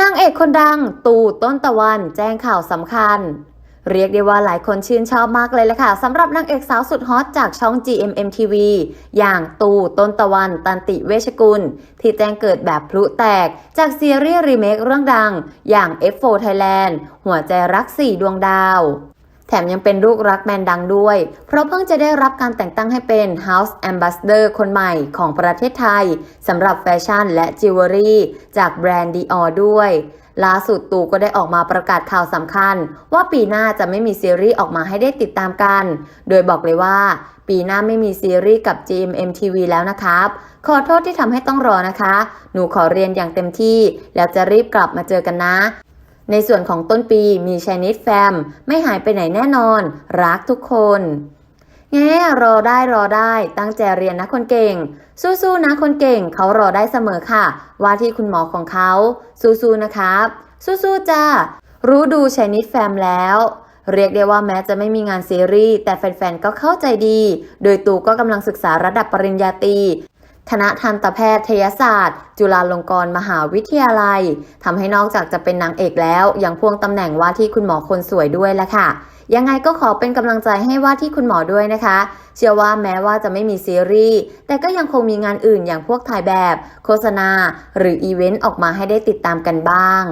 นางเอกคนดัง ตู่ต้นตะวันแจ้งข่าวสำคัญ เรียกได้ว่าหลายคนชื่นชอบมากเลยละค่ะสำหรับนางเอกสาวสุดฮอตจากช่อง GMM TV อย่างตู่ต้นตะวันตันติเวชกุล ที่แจ้งเกิดแบบพลุแตกจากซีรีส์รีเมคเรื่องดัง อย่าง F4 Thailand หัวใจรักสี่ดวงดาว แถมยังเป็นลูกรักแมนดังด้วย เพราะเพิ่งจะได้รับการแต่งตั้งให้เป็น House Ambassador คนใหม่ของประเทศไทยสำหรับแฟชั่นและจิวเวลรี่จากแบรนด์ Dior ด้วยล่าสุดตู่ก็ได้ออกมาประกาศข่าวสำคัญ ว่าปีหน้าจะไม่มีซีรีส์ออกมาให้ได้ติดตามกัน โดยบอกเลยว่า ปีหน้าไม่มีซีรีส์กับ GMM TV แล้วนะครับ ขอโทษที่ทำให้ต้องรอนะคะ หนูขอเรียนอย่างเต็มที่ แล้วจะรีบกลับมาเจอกันนะ ในส่วนของต้นปีมีช i นิ e แฟม ไม่หายไปไหนแน่นอน รักทุกคนแง่รอได้รอได้ตั้งใจเรียนนะคนเก่ง สู้ๆนะคนเก่งเขารอได้เสมอค่ะ ว่าที่คุณหมอของเขา สู้ๆนะครับ สู้ๆจ้ารู้ดูช i นิ e แฟมแล้วเรียกได้ว่าแม้จะไม่มีงานซีรีส์แต่แฟนๆ ก็เข้าใจดี โดยตูก็กำลังศึกษาระดับปริญญาตรี คณะทันตแพทยศาสตร์ จุฬาลงกรณ์มหาวิทยาลัยทำให้นอกจากจะเป็นนางเอกแล้ว ยังพ่วงตำแหน่งว่าที่คุณหมอคนสวยด้วยละค่ะ ยังไงก็ขอเป็นกำลังใจให้ว่าที่คุณหมอด้วยนะคะ เชื่อว่าแม้ว่าจะไม่มีซีรีส์แต่ก็ยังคงมีงานอื่นอย่างพวกถ่ายแบบ โฆษณา หรืออีเวนต์ออกมาให้ได้ติดตามกันบ้าง